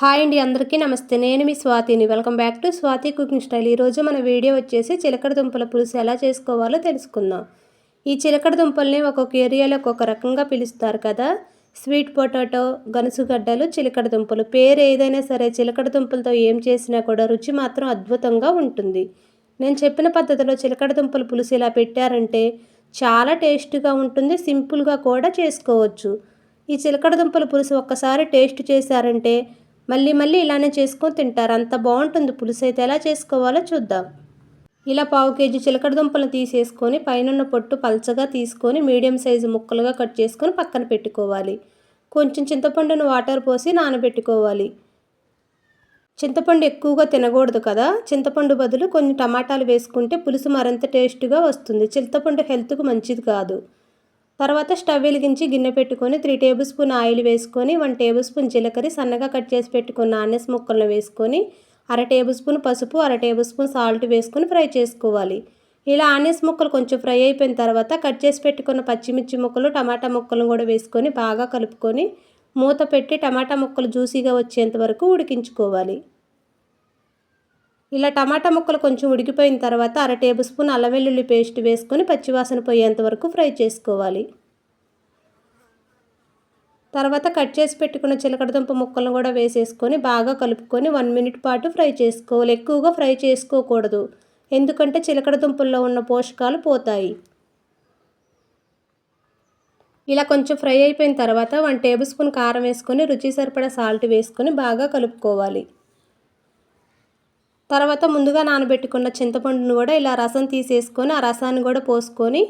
Hi అండి అందరికీ నమస్తే. నేను మీ స్వాతిని. Welcome back to Swathi cooking style. ఈరోజు మన వీడియో వచ్చేసి చిలకడ దుంపల పులుసు ఎలా చేసుకోవాలో తెలుసుకుందాం. ఈ చిలకడ దుంపల్ని ఒక్కొక్క ఏరియాలో ఒక్కొక్క రకంగా పిలుస్తారు కదా. స్వీట్ పొటాటో గనుసుగడ్డలు చిలకడ దుంపలు. పేరు ఏదైనా సరే చిలకడ దుంపలతో ఏం చేసినా కూడా రుచి మాత్రం అద్భుతంగా ఉంటుంది. నేను చెప్పిన పద్ధతిలో చిలకడ దుంపల పులుసు ఇలా పెట్టారంటే చాలా టేస్ట్గా ఉంటుంది సింపుల్గా కూడా చేసుకోవచ్చు. ఈ చిలకడ దుంపల పులుసు ఒక్కసారి టేస్ట్ చేశారంటే మళ్ళీ మళ్ళీ ఇలానే చేసుకొని తింటారు. అంత బాగుంటుంది పులుసు అయితే. ఎలా చేసుకోవాలో చూద్దాం. ఇలా పావు కేజీ చిలకడ దుంపలను తీసేసుకొని పైనున్న పొట్టు పల్చగా తీసుకొని మీడియం సైజు ముక్కలుగా కట్ చేసుకొని పక్కన పెట్టుకోవాలి. కొంచెం చింతపండును వాటర్ పోసి నానబెట్టుకోవాలి. చింతపండు ఎక్కువగా తినకూడదు కదా. చింతపండు బదులు కొన్ని టమాటాలు వేసుకుంటే పులుసు మరింత టేస్ట్గా వస్తుంది. చింతపండు హెల్త్కు మంచిది కాదు. తర్వాత స్టవ్ వెలిగించి గిన్నె పెట్టుకొని త్రీ టేబుల్ స్పూన్ ఆయిల్ వేసుకొని వన్ టేబుల్ స్పూన్ జీలకర్ర సన్నగా కట్ చేసి పెట్టుకున్న ఆనియస్ ముక్కలను వేసుకొని అర టేబుల్ స్పూన్ పసుపు అర టేబుల్ స్పూన్ సాల్ట్ వేసుకొని ఫ్రై చేసుకోవాలి. ఇలా ఆనియన్స్ ముక్కలు కొంచెం ఫ్రై అయిపోయిన తర్వాత కట్ చేసి పెట్టుకున్న పచ్చిమిర్చి ముక్కలు టమాటా ముక్కలను కూడా వేసుకొని బాగా కలుపుకొని మూత పెట్టి టమాటా ముక్కలు జ్యూసీగా వచ్చేంత వరకు ఉడికించుకోవాలి. ఇలా టమాటా ముక్కలు కొంచెం ఉడికిపోయిన తర్వాత అర టేబుల్ స్పూన్ అల్లం వెల్లుల్లి పేస్ట్ వేసుకొని పచ్చివాసన పోయేంత వరకు ఫ్రై చేసుకోవాలి. తర్వాత కట్ చేసి పెట్టుకున్న చిలకడదుంప ముక్కలను కూడా వేసేసుకొని బాగా కలుపుకొని వన్ మినిట్ పాటు ఫ్రై చేసుకోవాలి. ఎక్కువగా ఫ్రై చేసుకోకూడదు. ఎందుకంటే చిలకడదుంపల్లో ఉన్న పోషకాలు పోతాయి. ఇలా కొంచెం ఫ్రై అయిపోయిన తర్వాత వన్ టేబుల్ స్పూన్ కారం వేసుకొని రుచి సరిపడా సాల్ట్ వేసుకొని బాగా కలుపుకోవాలి. తర్వాత ముందుగా నానబెట్టుకున్న చింతపండును కూడా ఇలా రసం తీసేసుకొని ఆ రసాన్ని కూడా పోసుకొని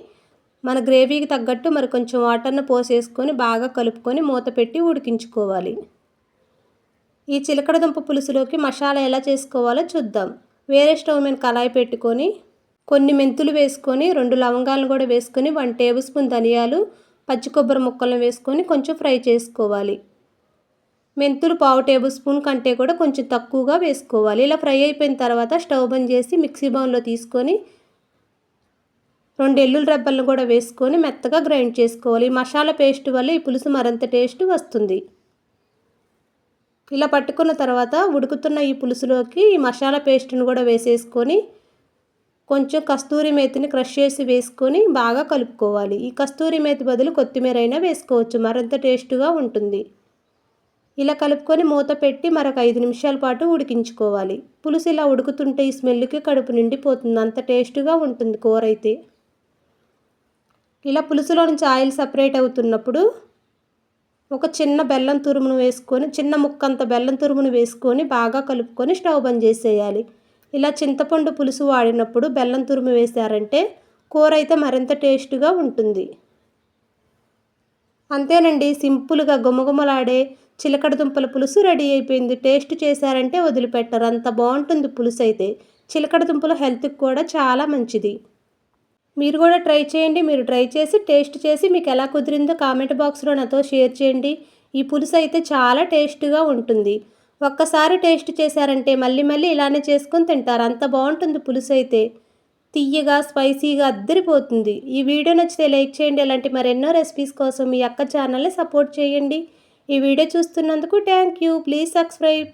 మన గ్రేవీకి తగ్గట్టు మరి కొంచెం వాటర్ను పోసేసుకొని బాగా కలుపుకొని మూత పెట్టి ఉడికించుకోవాలి. ఈ చిలకడదుంప పులుసులోకి మసాలా ఎలా చేసుకోవాలో చూద్దాం. వేరే స్టవ్ మీద కళాయి పెట్టుకొని కొన్ని మెంతులు వేసుకొని రెండు లవంగాలను కూడా వేసుకొని వన్ టేబుల్ స్పూన్ ధనియాలు పచ్చి కొబ్బరి ముక్కలను వేసుకొని కొంచెం ఫ్రై చేసుకోవాలి. మెంతులు పావు టేబుల్ స్పూన్ కంటే కూడా కొంచెం తక్కువగా వేసుకోవాలి. ఇలా ఫ్రై అయిపోయిన తర్వాత స్టవ్ బంద్ చేసి మిక్సీ బౌన్లో తీసుకొని రెండు ఎల్లుల రెబ్బలను కూడా వేసుకొని మెత్తగా గ్రైండ్ చేసుకోవాలి. మసాలా పేస్ట్ వల్ల ఈ పులుసు మరింత టేస్ట్ వస్తుంది. ఇలా పట్టుకున్న తర్వాత ఉడుకుతున్న ఈ పులుసులోకి ఈ మసాలా పేస్ట్ను కూడా వేసేసుకొని కొంచెం కస్తూరి మేతిని క్రష్ చేసి వేసుకొని బాగా కలుపుకోవాలి. ఈ కస్తూరి మేతి బదులు కొత్తిమీర అయినా వేసుకోవచ్చు. మరింత టేస్ట్గా ఉంటుంది. ఇలా కలుపుకొని మూత పెట్టి మరొక ఐదు నిమిషాల పాటు ఉడికించుకోవాలి. పులుసు ఇలా ఉడుకుతుంటే ఈ స్మెల్కి కడుపు నిండిపోతుంది. అంత టేస్ట్గా ఉంటుంది కూర అయితే. ఇలా పులుసులో నుంచి ఆయిల్ సపరేట్ అవుతున్నప్పుడు ఒక చిన్న బెల్లం తురుమును వేసుకొని చిన్న ముక్కంత బెల్లం తురుమును వేసుకొని బాగా కలుపుకొని స్టవ్ బంద్ చేసేయాలి. ఇలా చింతపండు పులుసు వాడినప్పుడు బెల్లం తురుము వేశారంటే కూర అయితే మరింత టేస్ట్గా ఉంటుంది. అంతేనండి సింపుల్గా గుమగుమలాడే చిలకడ దుంపల పులుసు రెడీ అయిపోయింది. టేస్ట్ చేశారంటే వదిలిపెట్టరు. అంత బాగుంటుంది పులుసు అయితే. చిలకడ దుంపలు హెల్త్కి కూడా చాలా మంచిది. మీరు కూడా ట్రై చేయండి. మీరు ట్రై చేసి టేస్ట్ చేసి మీకు ఎలా కుదిరిందో కామెంట్ బాక్స్లో నాతో షేర్ చేయండి. ఈ పులుసు అయితే చాలా టేస్ట్గా ఉంటుంది. ఒక్కసారి టేస్ట్ చేశారంటే మళ్ళీ మళ్ళీ ఇలానే చేసుకొని తింటారు. అంత బాగుంటుంది పులుసు అయితే. తీయగా స్పైసీగా అద్దరిపోతుంది. ఈ వీడియో నచ్చితే లైక్ చేయండి. అలాంటి మరెన్నో రెసిపీస్ కోసం మీ అక్క ఛానల్ని సపోర్ట్ చేయండి. ఈ వీడియో చూస్తున్నందుకు థ్యాంక్ యూ ప్లీజ్ సబ్స్క్రైబ్.